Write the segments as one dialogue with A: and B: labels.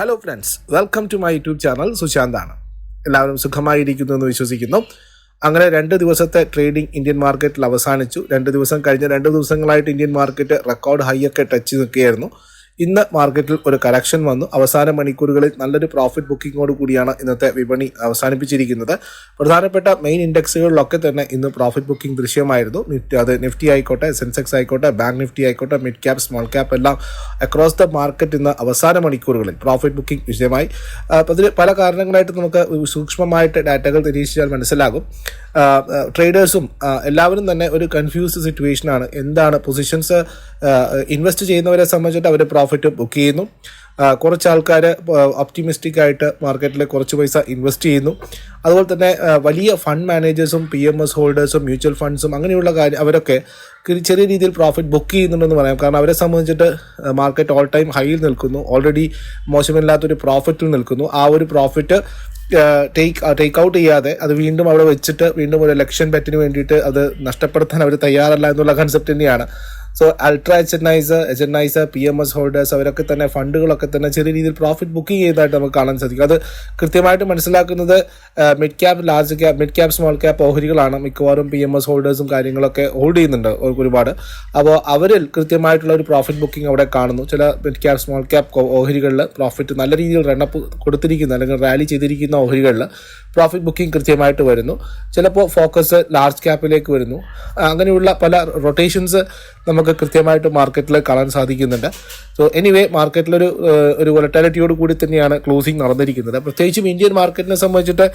A: Hello friends welcome to my YouTube channel സുശാന്താണ് എല്ലാവരും സുഖമായിരിക്കുന്നു എന്ന് വിശ്വസിക്കുന്നു. അങ്ങനെ രണ്ട് ദിവസത്തെ ട്രേഡിംഗ് ഇന്ത്യൻ മാർക്കറ്റിൽ അവസാനിച്ചു. രണ്ട് ദിവസം കഴിഞ്ഞ രണ്ട് ദിവസങ്ങളായിട്ട് ഇന്ത്യൻ മാർക്കറ്റ് റെക്കോർഡ് ഹൈ ഒക്കെ ടച്ച് നിൽക്കുകയായിരുന്നു. ഇന്ന് മാർക്കറ്റിൽ ഒരു കറക്ഷൻ വന്നു. അവസാന മണിക്കൂറുകളിൽ നല്ലൊരു പ്രോഫിറ്റ് ബുക്കിങ്ങോട് കൂടിയാണ് ഇന്നത്തെ വിപണി അവസാനിപ്പിച്ചിരിക്കുന്നത്. പ്രധാനപ്പെട്ട മെയിൻ ഇൻഡെക്സുകളിലൊക്കെ തന്നെ ഇന്ന് പ്രോഫിറ്റ് ബുക്കിംഗ് ദൃശ്യമായിരുന്നു. നിഫ്റ്റി അത് നിഫ്റ്റി ആയിക്കോട്ടെ സെൻസെക്സ് ആയിക്കോട്ടെ ബാങ്ക് നിഫ്റ്റി ആയിക്കോട്ടെ മിഡ് ക്യാപ് സ്മോൾ ക്യാപ് എല്ലാം അക്രോസ് ദ മാർക്കറ്റ് ഇന്ന് അവസാന മണിക്കൂറുകളിൽ പ്രോഫിറ്റ് ബുക്കിംഗ് വിഷയമായി അതിൽ പല കാരണങ്ങളായിട്ട് നമുക്ക് സൂക്ഷ്മമായിട്ട് ഡാറ്റകൾ നിരീക്ഷിച്ചാൽ മനസ്സിലാകും. ട്രേഡേഴ്സും എല്ലാവരും തന്നെ ഒരു കൺഫ്യൂസ്ഡ് സിറ്റുവേഷനാണ് എന്താണ് പൊസിഷൻസ് ഇൻവെസ്റ്റ് ചെയ്യുന്നവരെ സംബന്ധിച്ചിട്ട് അവർ പ്രോഫിറ്റ് ബുക്ക് ചെയ്യുന്നു. കുറച്ച് ആൾക്കാർ ഒപ്റ്റിമിസ്റ്റിക് ആയിട്ട് മാർക്കറ്റിൽ കുറച്ച് പൈസ ഇൻവെസ്റ്റ് ചെയ്യുന്നു. അതുപോലെ തന്നെ വലിയ ഫണ്ട് മാനേജേഴ്സും പി എം എസ് ഹോൾഡേഴ്സും മ്യൂച്വൽ ഫണ്ട്സും അങ്ങനെയുള്ള കാര്യം അവരൊക്കെ ചെറിയ രീതിയിൽ പ്രോഫിറ്റ് ബുക്ക് ചെയ്യുന്നുണ്ടെന്ന് പറയാം. കാരണം അവരെ സംബന്ധിച്ചിട്ട് മാർക്കറ്റ് ഓൾ ടൈം ഹൈയിൽ നിൽക്കുന്നു. ഓൾറെഡി മോശമില്ലാത്തൊരു പ്രോഫിറ്റിൽ നിൽക്കുന്നു. ആ ഒരു പ്രോഫിറ്റ് ടേക്ക് ടേക്ക് ഔട്ട് ചെയ്യാതെ അത് വീണ്ടും അവിടെ വെച്ചിട്ട് വീണ്ടും ഒരു ഇലക്ഷൻ ബെറ്റിന് വേണ്ടിയിട്ട് അത് നഷ്ടപ്പെടുത്താൻ അവർ തയ്യാറല്ല എന്നുള്ള കൺസെപ്റ്റ് തന്നെയാണ്. So ultra H N P M S holders അവരൊക്കെ തന്നെ ഫണ്ടുകളൊക്കെ തന്നെ ചെറിയ രീതിയിൽ പ്രോഫിറ്റ് ബുക്കിംഗ് ചെയ്തതായിട്ട് നമുക്ക് കാണാൻ സാധിക്കും. അത് കൃത്യമായിട്ട് മനസ്സിലാക്കുന്നത് mid cap large cap mid cap small cap ഓഹരികളാണ് മിക്കവാറും പി എം എസ് ഹോൾഡേഴ്സും കാര്യങ്ങളൊക്കെ ഹോൾഡ് ചെയ്യുന്നുണ്ട് ഒരു- ഒരുപാട്. അപ്പോൾ അവരിൽ കൃത്യമായിട്ടുള്ള ഒരു പ്രോഫിറ്റ് ബുക്കിംഗ് അവിടെ കാണുന്നു. ചില മിഡ് ക്യാപ് സ്മോൾ ക്യാപ് ഓഹരികളിൽ പ്രോഫിറ്റ് നല്ല രീതിയിൽ റണ്ണപ്പ് കൊടുത്തിരിക്കുന്ന അല്ലെങ്കിൽ റാലി ചെയ്തിരിക്കുന്ന ഓഹരികളിൽ പ്രോഫിറ്റ് ബുക്കിംഗ് കൃത്യമായിട്ട് വരുന്നു. ചിലപ്പോൾ ഫോക്കസ് ലാർജ് ക്യാപ്പിലേക്ക് വരുന്നു. അങ്ങനെയുള്ള പല റൊട്ടേഷൻസ് നമുക്ക് കൃത്യമായിട്ട് മാർക്കറ്റിൽ കാണാൻ സാധിക്കുന്നുണ്ട്. സോ എനിവേ മാർക്കറ്റിലൊരു ഒരു വൊളറ്റാലിറ്റിയോട് കൂടി തന്നെയാണ് ക്ലോസിംഗ് നടന്നിരിക്കുന്നത്. പ്രത്യേകിച്ചും ഇന്ത്യൻ മാർക്കറ്റിനെ സംബന്ധിച്ചിട്ട്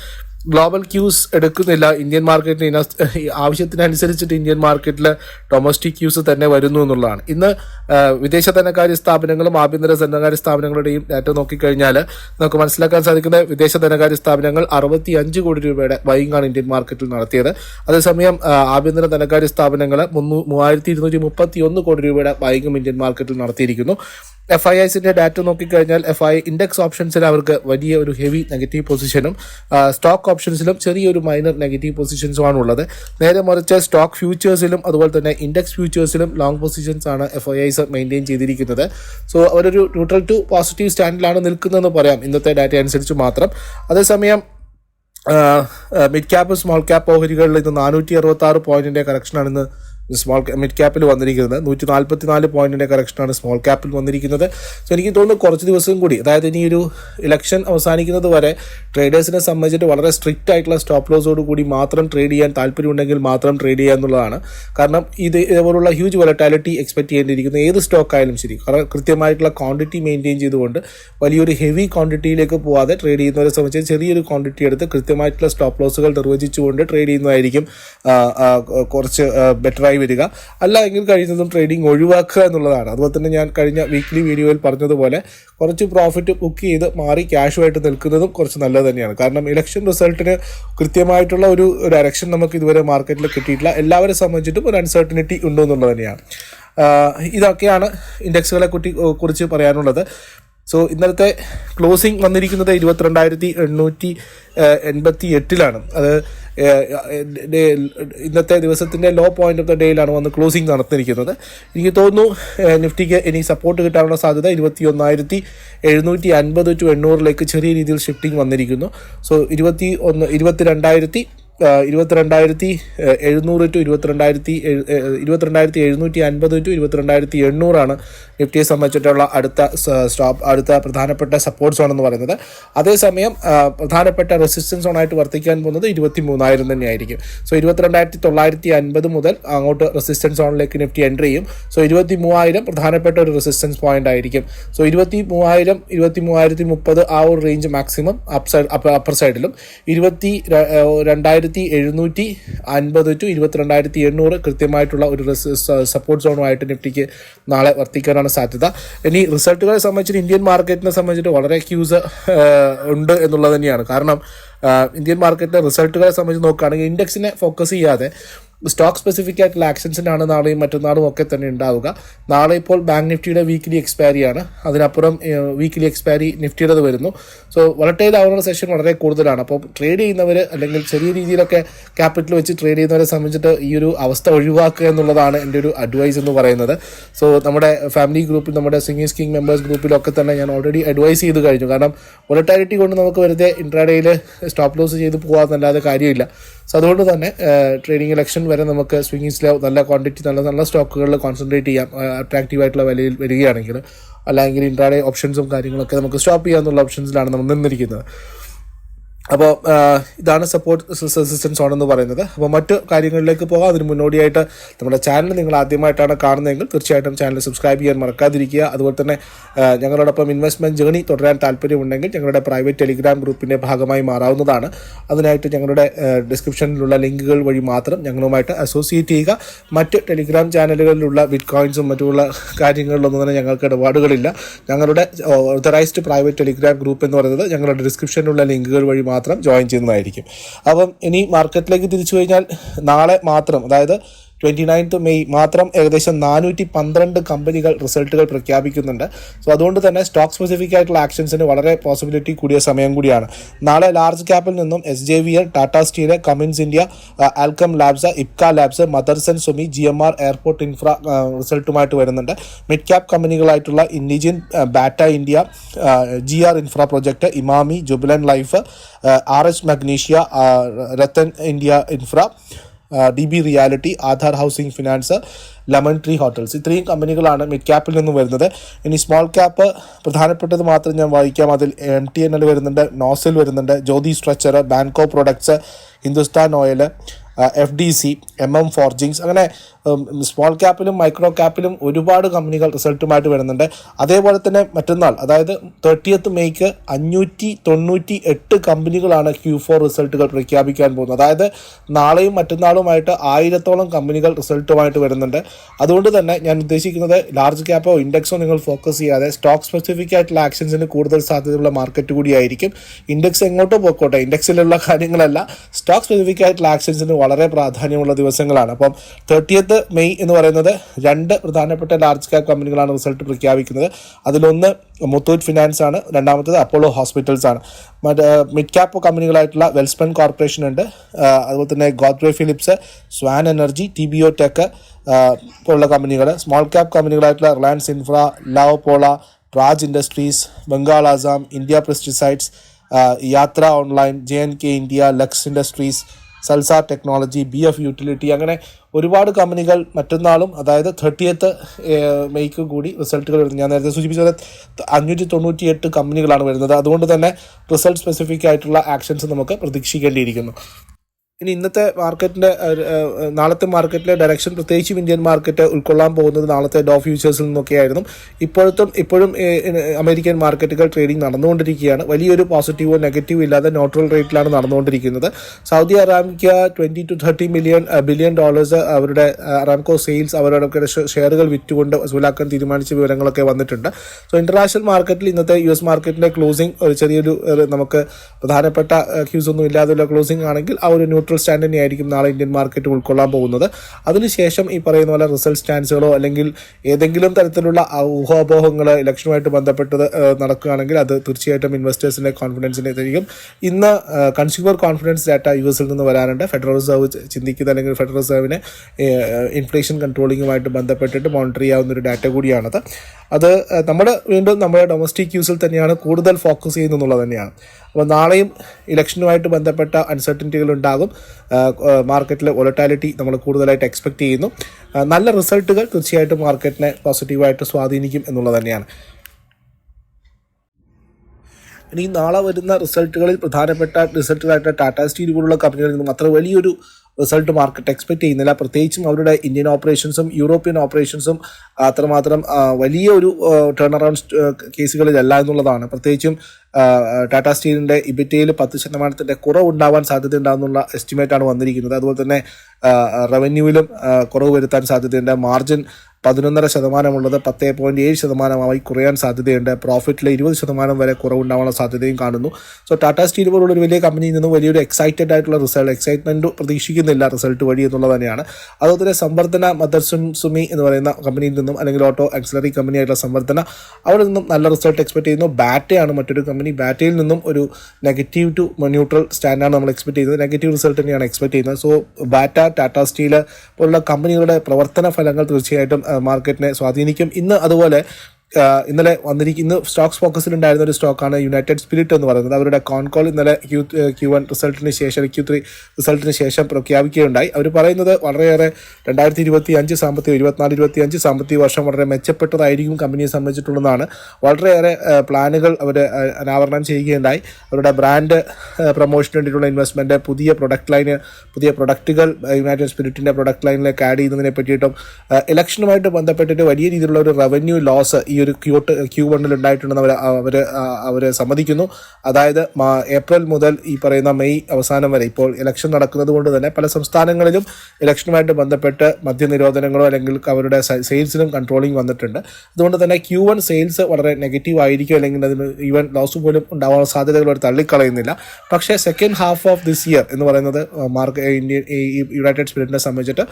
A: ഗ്ലോബൽ ക്യൂസ് എടുക്കുന്നില്ല. ഇന്ത്യൻ മാർക്കറ്റിന് ഇന- ആവശ്യത്തിനനുസരിച്ചിട്ട് ഇന്ത്യൻ മാർക്കറ്റിൽ ഡൊമസ്റ്റിക് ക്യൂസ് തന്നെ വരുന്നു എന്നുള്ളതാണ്. ഇന്ന് വിദേശ ധനകാര്യ സ്ഥാപനങ്ങളും ആഭ്യന്തര ധനകാര്യ സ്ഥാപനങ്ങളുടെയും ഡാറ്റ നോക്കിക്കഴിഞ്ഞാൽ നമുക്ക് മനസ്സിലാക്കാൻ സാധിക്കുന്നത് വിദേശ ധനകാര്യ സ്ഥാപനങ്ങൾ അറുപത്തി അഞ്ച് കോടി രൂപയുടെ ബൈങ്ങാണ് ഇന്ത്യൻ മാർക്കറ്റിൽ നടത്തിയത്. അതേസമയം ആഭ്യന്തര ധനകാര്യ സ്ഥാപനങ്ങൾ മുന്നൂ മൂവായിരത്തി ഇരുന്നൂറ്റി മുപ്പത്തി ഒന്ന് കോടി രൂപയുടെ ബൈങ്ങും ഇന്ത്യൻ മാർക്കറ്റിൽ നടത്തിയിരിക്കുന്നു. എഫ് ഐ ഐസിന്റെ ഡാറ്റ നോക്കിക്കഴിഞ്ഞാൽ എഫ് ഐ ഇൻഡെക്സ് ഓപ്ഷൻസിൽ അവർക്ക് വലിയ ഒരു ഹെവി നെഗറ്റീവ് പൊസിഷനും സ്റ്റോക്ക് ഓപ്ഷൻസിലും ചെറിയൊരു മൈനർ നെഗറ്റീവ് പൊസിഷൻസുമാണ് ഉള്ളത് നേരെ മറിച്ച് സ്റ്റോക്ക് ഫ്യൂച്ചേഴ്സിലും അതുപോലെ തന്നെ ഇൻഡെക്സ് ഫ്യൂച്ചേഴ്സിലും ലോങ് പൊസിഷൻസ് ആണ് എഫ് ഐ ഐസ് മെയിന്റെയിൻ ചെയ്തിരിക്കുന്നത്. സോ അവരൊരു ന്യൂട്രൽ ടു പോസിറ്റീവ് സ്റ്റാൻഡിലാണ് നിൽക്കുന്നതെന്ന് പറയാം ഇന്നത്തെ ഡാറ്റ അനുസരിച്ച് മാത്രം. അതേസമയം മിഡ് ക്യാപ്പ് സ്മോൾ ക്യാപ്പ് ഓഹരികളിൽ ഇന്ന് നാനൂറ്റി അറുപത്തി ആറ് പോയിന്റിന്റെ കറക്ഷനാണ് ഇന്ന് സ്മോൾ മിഡ് ക്യാപ്പിൽ വന്നിരിക്കുന്നത്. നൂറ്റി നാൽപ്പത്തി നാല് പോയിന്റിന്റെ കറക്ഷനാണ് സ്മോൾ ക്യാപ്പിൽ വന്നിരിക്കുന്നത്. സോ എനിക്ക് തോന്നുന്നു കുറച്ച് ദിവസം കൂടി അതായത് ഇനി ഒരു ഇലക്ഷൻ അവസാനിക്കുന്നത് വരെ ട്രേഡേഴ്സിനെ സംബന്ധിച്ചിട്ട് വളരെ സ്ട്രിക്റ്റ് ആയിട്ടുള്ള സ്റ്റോപ്പ് ലോസോട് കൂടി മാത്രം ട്രേഡ് ചെയ്യാൻ താല്പര്യമുണ്ടെങ്കിൽ മാത്രം ട്രേഡ് ചെയ്യുക എന്നുള്ളതാണ്. കാരണം ഇത് ഇതുപോലുള്ള ഹ്യൂജ് വൊലറ്റാലിറ്റി എക്സ്പെക്ട് ചെയ്യേണ്ടിയിരിക്കുന്ന. ഏത് സ്റ്റോക്ക് ആയാലും ശരി. കൃത്യമായിട്ടുള്ള ക്വാണ്ടിറ്റി മെയിന്റെയിൻ ചെയ്തുകൊണ്ട് വലിയൊരു ഹെവി ക്വാണ്ടിറ്റിയിലേക്ക് പോവാതെ ട്രേഡ് ചെയ്യുന്നവരെ സംബന്ധിച്ച് ചെറിയൊരു ക്വാണ്ടിറ്റി എടുത്ത് കൃത്യമായിട്ടുള്ള സ്റ്റോപ്പ് ലോസുകൾ നിർവചിച്ചുകൊണ്ട് ട്രേഡ് ചെയ്യുന്നതായിരിക്കും കുറച്ച് ബെറ്ററായി വരിക. അല്ല എങ്കിൽ കഴിയുന്നതും ട്രേഡിംഗ് ഒഴിവാക്കുക എന്നുള്ളതാണ്. അതുപോലെ തന്നെ ഞാൻ കഴിഞ്ഞ വീക്ക്ലി വീഡിയോയിൽ പറഞ്ഞതുപോലെ കുറച്ച് പ്രോഫിറ്റ് ബുക്ക് ചെയ്ത് മാറി ക്യാഷുമായിട്ട് നിൽക്കുന്നതും കുറച്ച് നല്ലത് തന്നെയാണ്. കാരണം ഇലക്ഷൻ റിസൾട്ടിന് കൃത്യമായിട്ടുള്ള ഒരു ഡയറക്ഷൻ നമുക്ക് ഇതുവരെ മാർക്കറ്റിൽ കിട്ടിയിട്ടില്ല. എല്ലാവരെ സംബന്ധിച്ചിട്ടും ഒരു അൺസർട്ടനിറ്റി ഉണ്ടോ എന്നുള്ളത് തന്നെയാണ് ഇതൊക്കെയാണ് ഇൻഡെക്സുകളെ കുറ്റി കുറിച്ച് പറയാനുള്ളത്. സോ ഇന്നലത്തെ ക്ലോസിംഗ് വന്നിരിക്കുന്നത് ഇരുപത്തിരണ്ടായിരത്തി എണ്ണൂറ്റി എൺപത്തി എട്ടിലാണ് അത് ഇന്നത്തെ ദിവസത്തിന്റെ ലോ പോയിന്റ് ഓഫ് ദ ഡേയിലാണ് വന്ന് ക്ലോസിംഗ് നടത്തിയിരിക്കുന്നത് എനിക്ക് തോന്നുന്നു നിഫ്റ്റിക്ക് ഇനി സപ്പോർട്ട് കിട്ടാനുള്ള സാധ്യത ഇരുപത്തി ഒന്നായിരത്തി എഴുന്നൂറ്റി അൻപത് ടു എണ്ണൂറിലേക്ക് ചെറിയ രീതിയിൽ ഷിഫ്റ്റിംഗ് വന്നിരിക്കുന്നു. സോ ഇരുപത്തി ഒന്ന് ഇരുപത്തിരണ്ടായിരത്തി ആഹ് ഇരുപത്തിരണ്ടായിരത്തി എഴുന്നൂറ് ടു ഇരുപത്തിരണ്ടായിരത്തി ഇരുപത്തിരണ്ടായിരത്തി എഴുന്നൂറ്റി അൻപത് ടു ഇരുപത്തിരണ്ടായിരത്തി എണ്ണൂറാണ് നിഫ്റ്റിയെ സംബന്ധിച്ചിട്ടുള്ള അടുത്ത സ്റ്റോപ്പ് അടുത്ത പ്രധാനപ്പെട്ട സപ്പോർട്ട് സോൺ എന്ന് പറയുന്നത്. അതേസമയം പ്രധാനപ്പെട്ട റെസിസ്റ്റൻസ് സോണായിട്ട് വർത്തിക്കാൻ പോകുന്നത് ഇരുപത്തി മൂന്നായിരം തന്നെയായിരിക്കും. സോ ഇരുപത്തിരണ്ടായിരത്തി തൊള്ളായിരത്തി അൻപത് മുതൽ അങ്ങോട്ട് റെസിസ്റ്റൻസ് സോണിലേക്ക് നിഫ്റ്റി എന്റർ ചെയ്യും. സോ ഇരുപത്തി മൂവായിരം പ്രധാനപ്പെട്ട ഒരു റെസിസ്റ്റൻസ് പോയിന്റ് ആയിരിക്കും. സോ ഇരുപത്തി മൂവായിരം ഇരുപത്തി മൂവായിരത്തി മുപ്പത് ആ ഒരു range maximum up side upper സൈഡിലും ഇരുപത്തി ര- ഏഹ് രണ്ടായിരത്തി എഴുന്നൂറ്റി അൻപത് ടു ഇരുപത്തിരണ്ടായിരത്തി എണ്ണൂറ് കൃത്യമായിട്ടുള്ള ഒരു സപ്പോർട്ട് സോണുമായിട്ട് നിഫ്റ്റിക്ക് നാളെ വർത്തിക്കാനാണ് സാധ്യത. ഇനി റിസൾട്ടുകളെ സംബന്ധിച്ചിട്ട് ഇന്ത്യൻ മാർക്കറ്റിനെ സംബന്ധിച്ചിട്ട് വളരെ ക്യൂസ് ഉണ്ട് എന്നുള്ളത് തന്നെയാണ്. കാരണം ഇന്ത്യൻ മാർക്കറ്റിലെ റിസൾട്ടുകളെ സംബന്ധിച്ച് നോക്കുകയാണെങ്കിൽ ഇൻഡെക്സിനെ ഫോക്കസ് ചെയ്യാതെ സ്റ്റോക്ക് സ്പെസിഫിക് ആയിട്ടുള്ള ആക്ഷൻസിനാണ് നാളെയും മറ്റന്നാളും ഒക്കെ തന്നെ ഉണ്ടാവുക. നാളെ ഇപ്പോൾ ബാങ്ക് നിഫ്റ്റിയുടെ വീക്കിലി എക്സ്പയറി ആണ്. അതിനപ്പുറം വീക്കിലി എക്സ്പയറി നിഫ്റ്റിയുടെ വരുന്നു. സോ വളട്ടേൽ ആവുന്ന സെഷൻ വളരെ കൂടുതലാണ്. അപ്പോൾ ട്രേഡ് ചെയ്യുന്നവർ അല്ലെങ്കിൽ ചെറിയ രീതിയിലൊക്കെ ക്യാപിറ്റൽ വെച്ച് ട്രേഡ് ചെയ്യുന്നവരെ സംബന്ധിച്ചിട്ട് ഈ ഒരു അവസ്ഥ ഒഴിവാക്കുക എന്നുള്ളതാണ് എന്റെ ഒരു അഡ്വൈസ് എന്ന് പറയുന്നത്. സോ നമ്മുടെ ഫാമിലി ഗ്രൂപ്പിൽ നമ്മുടെ സിംഗിങ് കിങ് മെമ്പേഴ്സ് ഗ്രൂപ്പിലൊക്കെ തന്നെ ഞാൻ ഓൾറെഡി അഡ്വൈസ് ചെയ്ത് കഴിഞ്ഞു. കാരണം വൊളറ്റാലിറ്റി കൊണ്ട് നമുക്ക് വെറുതെ ഇൻട്രാഡേയിൽ സ്റ്റോപ്പ് ലോസ് ചെയ്ത് പോകാമെന്നല്ലാതെ കാര്യമില്ല. സോ അതുകൊണ്ട് തന്നെ ട്രേഡിംഗ് ഇലക്ഷൻ വരെ നമുക്ക് സ്വിംഗിങ്സിലെ നല്ല ക്വാണ്ടിറ്റി നല്ല നല്ല സ്റ്റോക്കുകളിൽ കോൺസെൻട്രേറ്റ് ചെയ്യാം. അട്രാക്റ്റീവ് ആയിട്ടുള്ള വിലയിൽ വരികയാണെങ്കിൽ. അല്ലെങ്കിൽ ഇൻട്രാഡേ ഓപ്ഷൻസും കാര്യങ്ങളൊക്കെ നമുക്ക് സ്റ്റോപ്പ് ചെയ്യാമെന്നുള്ള ഓപ്ഷൻസിലാണ് നമ്മൾ നിന്നിരിക്കുന്നത്. അപ്പോൾ ഇതാണ് സപ്പോർട്ട് റെസിസ്റ്റൻസ് എന്ന് പറയുന്നത്. അപ്പോൾ മറ്റു കാര്യങ്ങളിലേക്ക് പോകാം. അതിന് മുന്നോടിയായിട്ട് നമ്മുടെ ചാനൽ നിങ്ങൾ ആദ്യമായിട്ടാണ് കാണുന്നതെങ്കിൽ തീർച്ചയായിട്ടും ചാനൽ സബ്സ്ക്രൈബ് ചെയ്യാൻ മറക്കാതിരിക്കുക. അതുപോലെ തന്നെ ഞങ്ങളോടൊപ്പം ഇൻവെസ്റ്റ്മെന്റ് ജേണി തുടരാൻ താല്പര്യമുണ്ടെങ്കിൽ ഞങ്ങളുടെ പ്രൈവറ്റ് ടെലിഗ്രാം ഗ്രൂപ്പിന്റെ ഭാഗമായി മാറാവുന്നതാണ്. അതിനായിട്ട് ഞങ്ങളുടെ ഡിസ്ക്രിപ്ഷനിലുള്ള ലിങ്കുകൾ വഴി മാത്രം ഞങ്ങളുമായിട്ട് അസോസിയേറ്റ് ചെയ്യുക. മറ്റ് ടെലിഗ്രാം ചാനലുകളിലുള്ള ബിറ്റ് കോയിൻസും മറ്റുള്ള കാര്യങ്ങളിലൊന്നും തന്നെ ഞങ്ങൾക്ക് ഇടപാടുകളില്ല. ഞങ്ങളുടെ ഓതറൈസ്ഡ് പ്രൈവറ്റ് ടെലിഗ്രാം ഗ്രൂപ്പ് എന്ന് പറയുന്നത് ഞങ്ങളുടെ ഡിസ്ക്രിപ്ഷനിലുള്ള ലിങ്കുകൾ വഴി മാത്രം ജോയിൻ ചെയ്യുന്നതായിരിക്കും. അപ്പം ഇനി മാർക്കറ്റിലേക്ക് തിരിച്ചു കഴിഞ്ഞാൽ നാളെ മാത്രം അതായത് ട്വന്റി നയൻത്ത് മെയ് മാത്രം ഏകദേശം നാനൂറ്റി പന്ത്രണ്ട് കമ്പനികൾ റിസൾട്ടുകൾ പ്രഖ്യാപിക്കുന്നുണ്ട്. സോ അതുകൊണ്ട് തന്നെ സ്റ്റോക്ക് സ്പെസിഫിക് ആയിട്ടുള്ള ആക്ഷൻസിന് വളരെ പോസിബിലിറ്റി കൂടിയ സമയം കൂടിയാണ്. നാളെ ലാർജ് ക്യാപ്പിൽ നിന്നും S J V L Tata steel Cummins India Alkem labs Ipca labs Motherson Sumi G M R airport infra റിസൾട്ടുമായിട്ട് വരുന്നുണ്ട്. Mid cap കമ്പനികളായിട്ടുള്ള Indegene Bata India G R infra project Emami Jubilant life R H magnesia Rattan India infra D B realty Aadhaar housing finance lemon tree hotels ഇത്രയും കമ്പനികളാണ് mid ക്യാപ്പിൽ നിന്നും വരുന്നത്. ഇനി small cap പ്രധാനപ്പെട്ടത് മാത്രം ഞാൻ വായിക്കാം. അതിൽ എം ടി എൻ എൽ വരുന്നുണ്ട് നോസിൽ വരുന്നുണ്ട് Jyothi structure Banco products Hindustan oil F D C M M forgings അങ്ങനെ സ്മോൾ ക്യാപ്പിലും മൈക്രോ ക്യാപ്പിലും ഒരുപാട് കമ്പനികൾ റിസൾട്ടുമായിട്ട് വരുന്നുണ്ട്. അതേപോലെ തന്നെ മറ്റന്നാൾ അതായത് തേർട്ടിയത്ത് മെയ്ക്ക് അഞ്ഞൂറ്റി തൊണ്ണൂറ്റി എട്ട് കമ്പനികളാണ് ക്യൂ ഫോർ റിസൾട്ടുകൾ പ്രഖ്യാപിക്കാൻ പോകുന്നത്. അതായത് നാളെയും മറ്റന്നാളുമായിട്ട് ആയിരത്തോളം കമ്പനികൾ റിസൾട്ടുമായിട്ട് വരുന്നുണ്ട്. അതുകൊണ്ട് തന്നെ ഞാൻ ഉദ്ദേശിക്കുന്നത് ലാർജ് ക്യാപ്പോ ഇൻഡെക്സോ നിങ്ങൾ ഫോക്കസ് ചെയ്യാതെ സ്റ്റോക്ക് സ്പെസിഫിക് ആയിട്ടുള്ള ആക്ഷൻസിന് കൂടുതൽ സാധ്യതയുള്ള മാർക്കറ്റ് കൂടിയായിരിക്കും. ഇൻഡെക്സ് എങ്ങോട്ടോ പോയിക്കോട്ടെ ഇൻഡെക്സിലുള്ള കാര്യങ്ങളല്ല സ്റ്റോക്ക് സ്പെസിഫിക് ആയിട്ടുള്ള ആക്ഷൻസിന് വളരെ പ്രാധാന്യമുള്ള ദിവസങ്ങളാണ്. അപ്പം തേർട്ടിയത്ത് മെയ് എന്ന് പറയുന്നത് രണ്ട് പ്രധാനപ്പെട്ട ലാർജ് ക്യാപ് കമ്പനികളാണ് റിസൾട്ട് പ്രഖ്യാപിക്കുന്നത്. അതിലൊന്ന് മുത്തൂറ്റ് ഫിനാൻസ് ആണ് രണ്ടാമത്തത് അപ്പോളോ ഹോസ്പിറ്റൽസ് ആണ്. മറ്റ് മിഡ് ക്യാപ്പ് കമ്പനികളായിട്ടുള്ള വെൽസ്പെൻ കോർപ്പറേഷൻ ഉണ്ട്. അതുപോലെ തന്നെ Godfrey Phillips swan energy T B O tek പോലുള്ള കമ്പനികൾ സ്മോൾ ക്യാപ്പ് കമ്പനികളായിട്ടുള്ള റിലയൻസ് ഇൻഫ്ര ലാവ് പോള Raj industries Bengal Assam India pesticides Yatra online J N K India Lux industries Salsa technology B F utility അങ്ങനെ ഒരുപാട് കമ്പനികൾ മറ്റന്നാളും അതായത് തേർട്ടിയത്ത് മെയ്ക്ക് കൂടി റിസൾട്ടുകൾ വരുന്നത് ഞാൻ നേരത്തെ സൂചിപ്പിച്ചത് അഞ്ഞൂറ്റി തൊണ്ണൂറ്റി എട്ട് കമ്പനികളാണ് വരുന്നത്. അതുകൊണ്ട് തന്നെ റിസൾട്ട് സ്പെസിഫിക് ആയിട്ടുള്ള ആക്ഷൻസ് നമുക്ക് പ്രതീക്ഷിക്കേണ്ടിയിരിക്കുന്നു. ഇനി ഇന്നത്തെ മാർക്കറ്റിന്റെ നാളത്തെ മാർക്കറ്റിലെ ഡയറക്ഷൻ പ്രത്യേകിച്ചും ഇന്ത്യൻ മാർക്കറ്റ് ഉൾക്കൊള്ളാൻ പോകുന്നത് നാളത്തെ ഡോ ഫ്യൂച്ചേഴ്സിൽ നിന്നൊക്കെയായിരുന്നു. ഇപ്പോഴത്തും ഇപ്പോഴും അമേരിക്കൻ മാർക്കറ്റുകൾ ട്രേഡിംഗ് നടന്നുകൊണ്ടിരിക്കുകയാണ്. വലിയൊരു പോസിറ്റീവോ നെഗറ്റീവോ ഇല്ലാതെ ന്യൂട്രൽ റേറ്റിലാണ് നടന്നുകൊണ്ടിരിക്കുന്നത്. Saudi Aramco twenty two thirty million billion dollars അവരുടെ അറാംകോ സെയിൽസ് അവരുടെ ഷെയറുകൾ വിറ്റുകൊണ്ട് വസൂലാക്കാൻ തീരുമാനിച്ച വിവരങ്ങളൊക്കെ വന്നിട്ടുണ്ട്. സോ ഇന്റർനാഷണൽ മാർക്കറ്റിൽ ഇന്നത്തെ യു എസ് മാർക്കറ്റിന്റെ ക്ലോസിംഗ് ഒരു ചെറിയൊരു നമുക്ക് പ്രധാനപ്പെട്ട ക്യൂസ് ഒന്നും ഇല്ലാതെയുള്ള ക്ലോസിംഗ് ആണെങ്കിൽ ആ ഒരു ന്യൂട്രൽ സ്റ്റാൻഡ് തന്നെയായിരിക്കും നാളെ ഇന്ത്യൻ മാർക്കറ്റ് ഉൾക്കൊള്ളാൻ പോകുന്നത്. അതിനുശേഷം ഈ പറയുന്ന പോലെ റിസൾട്ട് സ്റ്റാൻഡ്സുകളോ അല്ലെങ്കിൽ ഏതെങ്കിലും തരത്തിലുള്ള ഊഹാപോഹങ്ങൾ ഇലക്ഷനുമായിട്ട് ബന്ധപ്പെട്ടത് നടക്കുകയാണെങ്കിൽ അത് തീർച്ചയായിട്ടും ഇൻവെസ്റ്റേഴ്സിന്റെ കോൺഫിഡൻസിനെ തിരിക്കും ഇന്ന് കൺസ്യൂമർ കോൺഫിഡൻസ് ഡാറ്റ യു എസിൽ നിന്ന് വരാനുണ്ട് ഫെഡറൽ റിസർവ് ചിന്തിക്കുന്ന അല്ലെങ്കിൽ ഫെഡറൽ റിസർവിനെ ഇൻഫ്ലേഷൻ കൺട്രോളിങ്ങുമായിട്ട് ബന്ധപ്പെട്ടിട്ട് മോണിറ്റർ ചെയ്യാവുന്ന ഒരു ഡാറ്റ കൂടിയാണത്. അത് നമ്മുടെ വീണ്ടും നമ്മുടെ ഡൊമസ്റ്റിക് യൂസിൽ തന്നെയാണ് കൂടുതൽ ഫോക്കസ് ചെയ്യുന്നത് എന്നുള്ളത് തന്നെയാണ്. അപ്പോൾ നാളെയും ഇലക്ഷനുമായിട്ട് ബന്ധപ്പെട്ട അൺസർട്ടനിറ്റികൾ ഉണ്ടാകും മാർക്കറ്റിലെ വൊളറ്റാലിറ്റി നമ്മൾ കൂടുതലായിട്ട് എക്സ്പെക്ട് ചെയ്യുന്നു. നല്ല റിസൾട്ടുകൾ തീർച്ചയായിട്ടും മാർക്കറ്റിനെ പോസിറ്റീവായിട്ട് സ്വാധീനിക്കും എന്നുള്ളത് തന്നെയാണ്. ഇനി നാളെ വരുന്ന റിസൾട്ടുകളിൽ പ്രധാനപ്പെട്ട റിസൾട്ടുകളായിട്ട് ടാറ്റാ സ്റ്റീൽ പോലുള്ള കമ്പനികളിൽ നിന്നും അത്ര വലിയൊരു റിസൾട്ട് മാർക്കറ്റ് എക്സ്പെക്ട് ചെയ്യുന്നില്ല. പ്രത്യേകിച്ചും അവരുടെ ഇന്ത്യൻ ഓപ്പറേഷൻസും യൂറോപ്യൻ ഓപ്പറേഷൻസും അത്രമാത്രം വലിയ ഒരു ടേൺ അറൗണ്ട് കേസുകളിലല്ല എന്നുള്ളതാണ്. പ്രത്യേകിച്ചും ടാറ്റ സ്റ്റീലിന്റെ ഇബിറ്റയിൽ പത്ത് ശതമാനത്തിന്റെ കുറവുണ്ടാവാൻ സാധ്യതയുണ്ടാകുന്നുള്ള എസ്റ്റിമേറ്റാണ് വന്നിരിക്കുന്നത്. അതുപോലെ തന്നെ റവന്യൂവിലും കുറവ് വരുത്താൻ സാധ്യതയുണ്ട്. മാർജിൻ പതിനൊന്നര ശതമാനമുള്ളത് പത്ത് പോയിന്റ് ഏഴ് ശതമാനമായി കുറയാൻ സാധ്യതയുണ്ട്. പ്രോഫിറ്റിൽ ഇരുപത് ശതമാനം വരെ കുറവുണ്ടാവാനുള്ള സാധ്യതയും കാണുന്നു. സോ ടാറ്റ സ്റ്റീൽ പോലുള്ള ഒരു വലിയ കമ്പനിയിൽ നിന്നും വലിയൊരു എക്സൈറ്റഡ് ആയിട്ടുള്ള റിസൾട്ട് എക്സൈറ്റ്മെന്റ് പ്രതീക്ഷിക്കുന്നില്ല റിസൾട്ട് വഴി എന്നുള്ളത് തന്നെയാണ്. അതുപോലെ തന്നെ സംവർദ്ധന മദർസുൻ സുമി എന്ന് പറയുന്ന കമ്പനിയിൽ നിന്നും അല്ലെങ്കിൽ ഓട്ടോ ആക്സിലറി കമ്പനി ആയിട്ടുള്ള സംവർദ്ധന അവിടെ നിന്നും നല്ല റിസൾട്ട് എക്സ്പെക്ട് ചെയ്യുന്നു. ബാറ്റയാണ് മറ്റൊരു കമ്പനി ബാറ്റയിൽ നിന്നും ഒരു നെഗറ്റീവ് ടു ന്യൂട്രൽ സ്റ്റാൻഡാണ് നമ്മൾ എക്സ്പെക്ട് ചെയ്യുന്നത്. നെഗറ്റീവ് റിസൾട്ട് തന്നെയാണ് എക്സ്പെക്ട് ചെയ്യുന്നത്. സോ ബാറ്റ ടാറ്റ സ്റ്റീൽ പോലുള്ള കമ്പനികളുടെ പ്രവർത്തന ഫലങ്ങൾ തീർച്ചയായിട്ടും മാർക്കറ്റിനെ സ്വാധീനിക്കും. ഇന്ന് അതുപോലെ ഇന്നലെ വന്നിരിക്കുന്ന ഇന്ന് സ്റ്റോക്സ് ഫോക്കസിൽ ഉണ്ടായിരുന്ന ഒരു സ്റ്റോക്കാണ് യുണൈറ്റഡ് സ്പിരിറ്റ് എന്ന് പറയുന്നത്. അവരുടെ കോൺകോൾ ഇന്നലെ ക്യൂ ക്യൂ വൺ റിസൾട്ടിന് ശേഷം ക്യൂ ത്രീ റിസൾട്ടിന് ശേഷം പ്രഖ്യാപിക്കുകയുണ്ടായി. അവർ പറയുന്നത് വളരെയേറെ രണ്ടായിരത്തി ഇരുപത്തി അഞ്ച് സാമ്പത്തിക ഇരുപത്തിനാല് ഇരുപത്തി അഞ്ച് സാമ്പത്തിക വർഷം വളരെ മെച്ചപ്പെട്ടതായിരിക്കും കമ്പനിയെ സംബന്ധിച്ചിട്ടുള്ളതാണ്. വളരെയേറെ പ്ലാനുകൾ അവർ അനാവരണം ചെയ്യുകയുണ്ടായി. അവരുടെ ബ്രാൻഡ് പ്രൊമോഷന് വേണ്ടിയിട്ടുള്ള ഇൻവെസ്റ്റ്മെന്റ് പുതിയ പ്രൊഡക്റ്റ് ലൈന് പുതിയ പ്രൊഡക്റ്റുകൾ യുണൈറ്റഡ് സ്പിരിറ്റിന്റെ പ്രൊഡക്റ്റ് ലൈനിലേക്ക് ആഡ് ചെയ്യുന്നതിനെ പറ്റിയിട്ടും ഇലക്ഷനുമായിട്ട് ബന്ധപ്പെട്ടിട്ട് വലിയ രീതിയിലുള്ള ഒരു റവന്യൂ ലോസ് ഈ ഒരു ക്യൂട്ട് ക്യൂ വണ്ണിൽ ഉണ്ടായിട്ടുണ്ടെന്ന് അവർ അവർ അവർ സമ്മതിക്കുന്നു. അതായത് ഏപ്രിൽ മുതൽ ഈ പറയുന്ന മെയ് അവസാനം വരെ ഇപ്പോൾ ഇലക്ഷൻ നടക്കുന്നത് കൊണ്ട് തന്നെ പല സംസ്ഥാനങ്ങളിലും ഇലക്ഷനുമായിട്ട് ബന്ധപ്പെട്ട് മദ്യനിരോധനങ്ങളോ അല്ലെങ്കിൽ അവരുടെ സെയിൽസിനും കൺട്രോളിങ് വന്നിട്ടുണ്ട്. അതുകൊണ്ട് തന്നെ ക്യൂ വൺ സെയിൽസ് വളരെ നെഗറ്റീവ് ആയിരിക്കും അല്ലെങ്കിൽ അതിന് ഈവൻ ലോസ് പോലും ഉണ്ടാവാനുള്ള സാധ്യതകൾ അവർ തള്ളിക്കളയുന്നില്ല. പക്ഷേ second half of this year എന്ന് പറയുന്നത് മാർക്ക് ഇന്ത്യൻ യുണൈറ്റഡ് സ്പിരിറ്റിനെ സംബന്ധിച്ചിട്ട്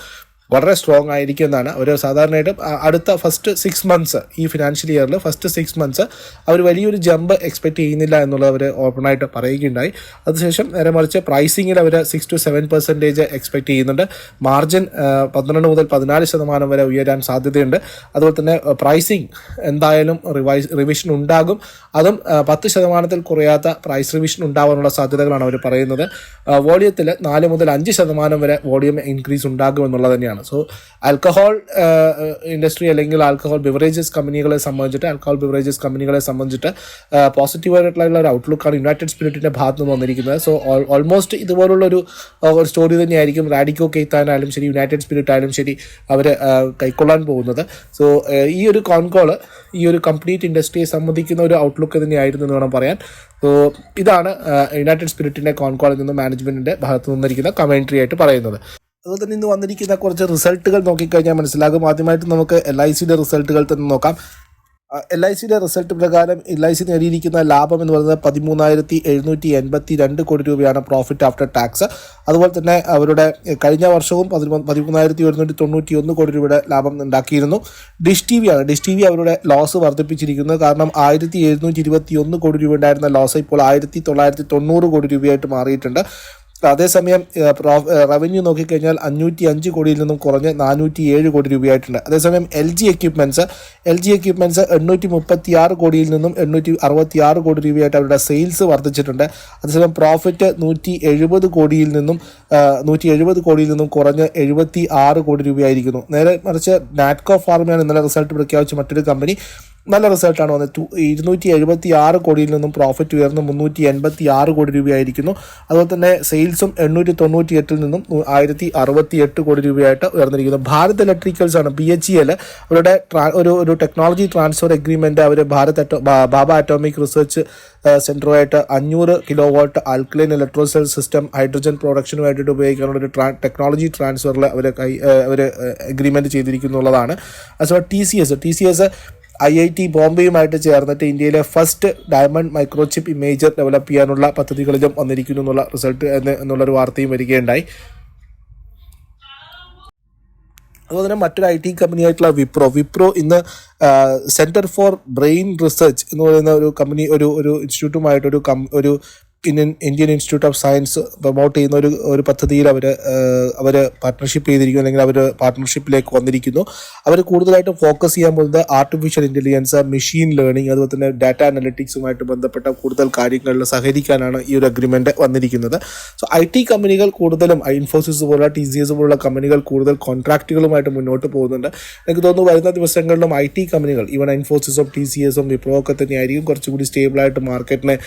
A: വളരെ സ്ട്രോങ് ആയിരിക്കും എന്നാണ്. അവർ സാധാരണയായിട്ട് അടുത്ത ഫസ്റ്റ് സിക്സ് മന്ത്സ് ഈ ഫിനാൻഷ്യൽ ഇയറിൽ ഫസ്റ്റ് സിക്സ് മന്ത്സ് അവർ വലിയൊരു ജമ്പ് എക്സ്പെക്ട് ചെയ്യുന്നില്ല എന്നുള്ളത് അവർ ഓപ്പണായിട്ട് പറയുകയുണ്ടായി. അതിനുശേഷം നേരെ മറിച്ച് പ്രൈസിങ്ങിൽ അവർ six to seven percentage expect ചെയ്യുന്നുണ്ട്. മാർജിൻ പന്ത്രണ്ട് മുതൽ പതിനാല് ശതമാനം വരെ ഉയരാൻ സാധ്യതയുണ്ട്. അതുപോലെ തന്നെ പ്രൈസിങ് എന്തായാലും റിവൈസ് റിവിഷൻ ഉണ്ടാകും. അതും പത്ത് ശതമാനത്തിൽ കുറയാത്ത പ്രൈസ് റിവിഷൻ ഉണ്ടാകാനുള്ള സാധ്യതകളാണ് അവർ പറയുന്നത്. വോളിയത്തിൽ നാല് മുതൽ അഞ്ച് ശതമാനം വരെ വോളിയം ഇൻക്രീസ് ഉണ്ടാകും എന്നുള്ളത് തന്നെയാണ്. സോ ആൽക്കഹോൾ ഇൻഡസ്ട്രി അല്ലെങ്കിൽ ആൽക്കഹോൾ ബിവറേജസ് കമ്പനികളെ സംബന്ധിച്ചിട്ട് ആൽക്കഹോൾ ബിവറേജസ് കമ്പനികളെ സംബന്ധിച്ചിട്ട് പോസിറ്റീവായിട്ടുള്ള ഒരു ഔട്ട്ലുക്കാണ് യുണൈറ്റഡ് സ്പിരിറ്റിന്റെ ഭാഗത്ത് നിന്ന് വന്നിരിക്കുന്നത്. സോ ഓൾമോസ്റ്റ് ഇതുപോലുള്ള ഒരു സ്റ്റോറി തന്നെയായിരിക്കും റാഡിക്കോ കെയ്ത്താനായാലും ശരി യുണൈറ്റഡ് സ്പിരിറ്റ് ആയാലും ശരി അവർ കൈക്കൊള്ളാൻ പോകുന്നത്. സോ ഈ ഒരു കോൺകോൾ ഈ ഒരു കംപ്ലീറ്റ് ഇൻഡസ്ട്രിയെ സംബന്ധിക്കുന്ന ഒരു ഔട്ട്ലുക്ക് തന്നെയായിരുന്നു എന്ന് വേണം പറയാൻ. സോ ഇതാണ് യുണൈറ്റഡ് സ്പിരിറ്റിന്റെ കോൺകോളിൽ നിന്ന് മാനേജ്മെന്റിന്റെ ഭാഗത്ത് നിന്നിരിക്കുന്ന കമൻട്രി ആയിട്ട് പറയുന്നത്. അതുപോലെ തന്നെ ഇന്ന് വന്നിരിക്കുന്ന കുറച്ച് റിസൾട്ടുകൾ നോക്കിക്കഴിഞ്ഞാൽ മനസ്സിലാകും. ആദ്യമായിട്ട് നമുക്ക് എൽ ഐ സിയുടെ റിസൾട്ടുകൾ തന്നെ നോക്കാം. എൽ ഐ സിയുടെ റിസൾട്ട് പ്രകാരം എൽ ഐ സി നേടിയിരിക്കുന്ന ലാഭം എന്ന് പറയുന്നത് പതിമൂന്നായിരത്തി എഴുന്നൂറ്റി എൺപത്തി രണ്ട് കോടി രൂപയാണ് പ്രോഫിറ്റ് ആഫ്റ്റർ ടാക്സ് അതുപോലെ തന്നെ അവരുടെ കഴിഞ്ഞ വർഷവും പതിമൂന്ന് പതിമൂന്നായിരത്തി ഒരുന്നൂറ്റി തൊണ്ണൂറ്റി ഒന്ന് കോടി രൂപയുടെ ലാഭം ഉണ്ടാക്കിയിരുന്നു. ഡിഷ് ടി ആണ്. ഡിഷ് ടി വി അവരുടെ ലോസ് വർദ്ധിപ്പിച്ചിരിക്കുന്നത് കാരണം ആയിരത്തി എഴുന്നൂറ്റി ഇരുപത്തി ഒന്ന് കോടി രൂപ ഉണ്ടായിരുന്ന ലോസ് ഇപ്പോൾ ആയിരത്തി തൊള്ളായിരത്തി തൊണ്ണൂറ് കോടി രൂപയായിട്ട് മാറിയിട്ടുണ്ട്. അതേസമയം റവന്യൂ നോക്കിക്കഴിഞ്ഞാൽ അഞ്ഞൂറ്റി അഞ്ച് കോടിയിൽ നിന്നും കുറഞ്ഞ് നാനൂറ്റി ഏഴ് കോടി രൂപയായിട്ടുണ്ട്. അതേസമയം L G equipments L G equipments എണ്ണൂറ്റി മുപ്പത്തി ആറ് കോടിയിൽ നിന്നും എണ്ണൂറ്റി അറുപത്തി ആറ് കോടി രൂപയായിട്ട് അവരുടെ സെയിൽസ് വർദ്ധിച്ചിട്ടുണ്ട്. അതേസമയം പ്രോഫിറ്റ് നൂറ്റി എഴുപത് കോടിയിൽ നിന്നും നൂറ്റി എഴുപത് കോടിയിൽ നിന്നും കുറഞ്ഞ് എഴുപത്തി ആറ് കോടി രൂപയായിരിക്കുന്നു. നേരെ മറിച്ച് നാറ്റ്കോ ഫാർമയാണ് ഇന്നലെ റിസൾട്ട് പ്രഖ്യാപിച്ച മറ്റൊരു കമ്പനി. നല്ല റിസൾട്ടാണ് വന്നത്. ഇരുന്നൂറ്റി എഴുപത്തി ആറ് കോടിയിൽ നിന്നും പ്രോഫിറ്റ് ഉയർന്ന്. മുന്നൂറ്റി എൺപത്തി ആറ് കോടി രൂപയായിരിക്കുന്നു. അതുപോലെ തന്നെ സെയിൽസും എണ്ണൂറ്റി തൊണ്ണൂറ്റി എട്ടിൽ നിന്നും ആയിരത്തി അറുപത്തി എട്ട് കോടി രൂപയായിട്ട് ഉയർന്നിരിക്കുന്നു. ഭാരത് ഇലക്ട്രിക്കൽസ് ആണ് ബി എച്ച് എൽ അവരുടെ ഒരു ഒരു ടെക്നോളജി ട്രാൻസ്ഫർ എഗ്രിമെന്റ് അവർ ഭാരത് അറ്റോ ബാബ അറ്റോമിക് റിസർച്ച് സെന്ററുമായിട്ട് അഞ്ഞൂറ് kilo watt alkaline electrocell system hydrogen production വേണ്ടിയിട്ട് ഉപയോഗിക്കാനുള്ള ഒരു ടെക്നോളജി ട്രാൻസ്ഫറിൽ അവർ കൈ അവർ എഗ്രിമെന്റ് ചെയ്തിരിക്കുന്നുള്ളതാണ്. അതുപോലെ T C S T C S I I T ബോംബെയുമായിട്ട് ചേർന്നിട്ട് ഇന്ത്യയിലെ first diamond microchip imager develop ചെയ്യാനുള്ള പദ്ധതികളിലും വന്നിരിക്കുന്നു എന്നുള്ള റിസൾട്ട് എന്ന് എന്നുള്ളൊരു വാർത്തയും വരികയുണ്ടായി. അതുപോലെ തന്നെ മറ്റൊരു ഐ ടി കമ്പനിയായിട്ടുള്ള വിപ്രോ. വിപ്രോ ഇന്ന് സെന്റർ ഫോർ ബ്രെയിൻ റിസർച്ച് എന്ന് പറയുന്ന ഒരു കമ്പനി ഒരു ഒരു ഇൻസ്റ്റിറ്റ്യൂട്ടുമായിട്ട് ഒരു കം ഒരു Indian Indian institute of science promote ചെയ്യുന്ന ഒരു ഒരു പദ്ധതിയിൽ അവർ അവർ പാർട്ട്ണർഷിപ്പ് ചെയ്തിരിക്കുന്നു അല്ലെങ്കിൽ അവർ പാർട്ട്ണർഷിപ്പിലേക്ക് വന്നിരിക്കുന്നു. അവർ കൂടുതലായിട്ടും ഫോക്കസ് ചെയ്യാൻ പോകുന്നത് ആർട്ടിഫിഷ്യൽ ഇന്റലിജൻസ് മെഷീൻ ലേണിംഗ് അതുപോലെ തന്നെ ഡാറ്റ അനലിറ്റിക്സുമായിട്ട് ബന്ധപ്പെട്ട കൂടുതൽ കാര്യങ്ങളിൽ സഹകരിക്കാനാണ് ഈ ഒരു അഗ്രിമെന്റ് വന്നിരിക്കുന്നത്. സോ ഐ ടി കമ്പനികൾ കൂടുതലും ഇൻഫോസിസ് പോലുള്ള ടി സി എസ് പോലുള്ള കമ്പനികൾ കൂടുതൽ കോൺട്രാക്റ്റുകളുമായിട്ട് മുന്നോട്ട് പോകുന്നുണ്ട്. എനിക്ക് തോന്നുന്നു വരുന്ന ദിവസങ്ങളിലും ഐ ടി കമ്പനികൾ ഈവൺ ഇൻഫോസിസും ടി സി എസും വിപ്രോ ഒക്കെ തന്നെയായിരിക്കും കുറച്ചുകൂടി സ്റ്റേബിളായിട്ട് മാർക്കറ്റിനെ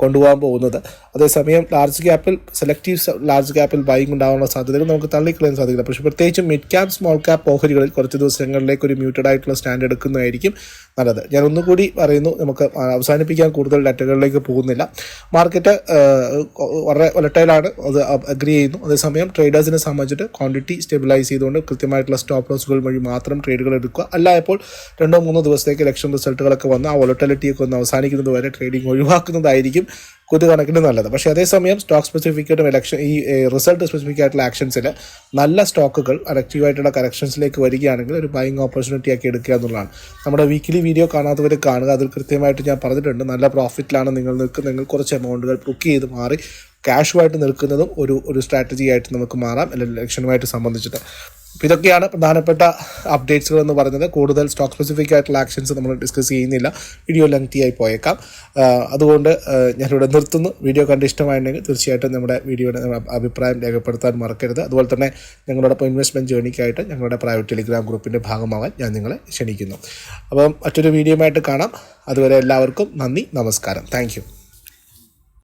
A: കൊണ്ടുപോകാൻ പോകുന്നത്. അതേസമയം ലാർജ് ക്യാപ്പിൽ സെലക്റ്റീവ് ലാർജ് ക്യാപ്പിൽ ബൈങ് ഉണ്ടാകാനുള്ള സാധ്യതകൾ നമുക്ക് തള്ളിക്കളയാൻ സാധിക്കില്ല പക്ഷേ പ്രത്യേകിച്ചും മിഡ് ക്യാപ്പ് സ്മോൾ ക്യാപ്പ് ഓഹരികളിൽ കുറച്ച് ദിവസങ്ങളിലേക്ക് ഒരു മ്യൂട്ടഡ് ആയിട്ടുള്ള സ്റ്റാൻഡ് എടുക്കുന്നതായിരിക്കും നല്ലത്. ഞാൻ ഒന്നുകൂടി പറയുന്നു നമുക്ക് അവസാനിപ്പിക്കാൻ കൂടുതൽ ഡാറ്റകളിലേക്ക് പോകുന്നില്ല. മാർക്കറ്റ് വളരെ വലട്ടയിലാണ് അത് അഗ്രി ചെയ്യുന്നു. അതേസമയം ട്രേഡേഴ്സിനെ സംബന്ധിച്ചിട്ട് ക്വാണ്ടിറ്റി സ്റ്റെബിലൈസ് ചെയ്തുകൊണ്ട് കൃത്യമായിട്ടുള്ള സ്റ്റോപ്പ് ലോസുകൾ വഴി മാത്രം ട്രേഡുകൾ എടുക്കുക. അല്ല ഇപ്പോൾ രണ്ടോ മൂന്നോ ദിവസത്തേക്ക് ഇലക്ഷൻ റിസൾട്ടുകളൊക്കെ വന്ന് ആ വൊളട്ടിലിറ്റിയൊക്കെ ഒന്ന് അവസാനിക്കുന്നത് വരെ ട്രേഡിംഗ് ഒഴിവാക്കുന്നതായിരിക്കും കുതുകണക്കിന് നല്ലത്. പക്ഷേ അതേസമയം സ്റ്റോക്ക് സ്പെസിഫിക്കായിട്ടും ഇലക്ഷൻ ഈ റിസൾട്ട് സ്പെസിഫിക് ആയിട്ടുള്ള ആക്ഷൻസിൽ നല്ല സ്റ്റോക്കുകൾ ആക്റ്റീവായിട്ടുള്ള കറക്ഷൻസിലേക്ക് വരികയാണെങ്കിൽ ഒരു ബൈങ് ഓപ്പർച്യൂണിറ്റി ആക്കി എടുക്കുക എന്നുള്ളതാണ്. നമ്മുടെ വീക്കിലി വീഡിയോ കാണാത്തവർ കാണുക അതിൽ കൃത്യമായിട്ട് ഞാൻ പറഞ്ഞിട്ടുണ്ട്. നല്ല പ്രോഫിറ്റിലാണ് നിങ്ങൾ നിൽക്കുന്നത് നിങ്ങൾ കുറച്ച് എമൗണ്ടുകൾ ബുക്ക് ചെയ്ത് മാറി ക്യാഷുമായിട്ട് നിൽക്കുന്നതും ഒരു ഒരു സ്ട്രാറ്റജി ആയിട്ട് നമുക്ക് മാറാം അല്ലെങ്കിൽ ഇലക്ഷനുമായിട്ട് സംബന്ധിച്ചിട്ട്. ഇതൊക്കെയാണ് പ്രധാനപ്പെട്ട അപ്ഡേറ്റ്സുകൾ എന്ന് പറയുന്നത്. കൂടുതൽ സ്റ്റോക്ക് സ്പെസിഫിക് ആയിട്ടുള്ള ആക്ഷൻസ് നമ്മൾ ഡിസ്കസ് ചെയ്യുന്നില്ല. വീഡിയോ ലെങ്തി ആയി പോയേക്കാം. അതുകൊണ്ട് ഞാനിവിടെ നിർത്തുന്നു. വീഡിയോ കണ്ട് ഇഷ്ടമായിട്ടുണ്ടെങ്കിൽ തീർച്ചയായിട്ടും നമ്മുടെ വീഡിയോയുടെ അഭിപ്രായം രേഖപ്പെടുത്താൻ മറക്കരുത്. അതുപോലെ തന്നെ ഞങ്ങളോടൊപ്പം ഇൻവെസ്റ്റ്മെന്റ് ജേണിക്കായിട്ട് ഞങ്ങളുടെ പ്രൈവറ്റ് ടെലിഗ്രാം ഗ്രൂപ്പിന്റെ ഭാഗമാവാൻ ഞാൻ നിങ്ങളെ ക്ഷണിക്കുന്നു. അപ്പം മറ്റൊരു വീഡിയോയുമായിട്ട് കാണാം. അതുവരെ എല്ലാവർക്കും നന്ദി നമസ്കാരം. താങ്ക്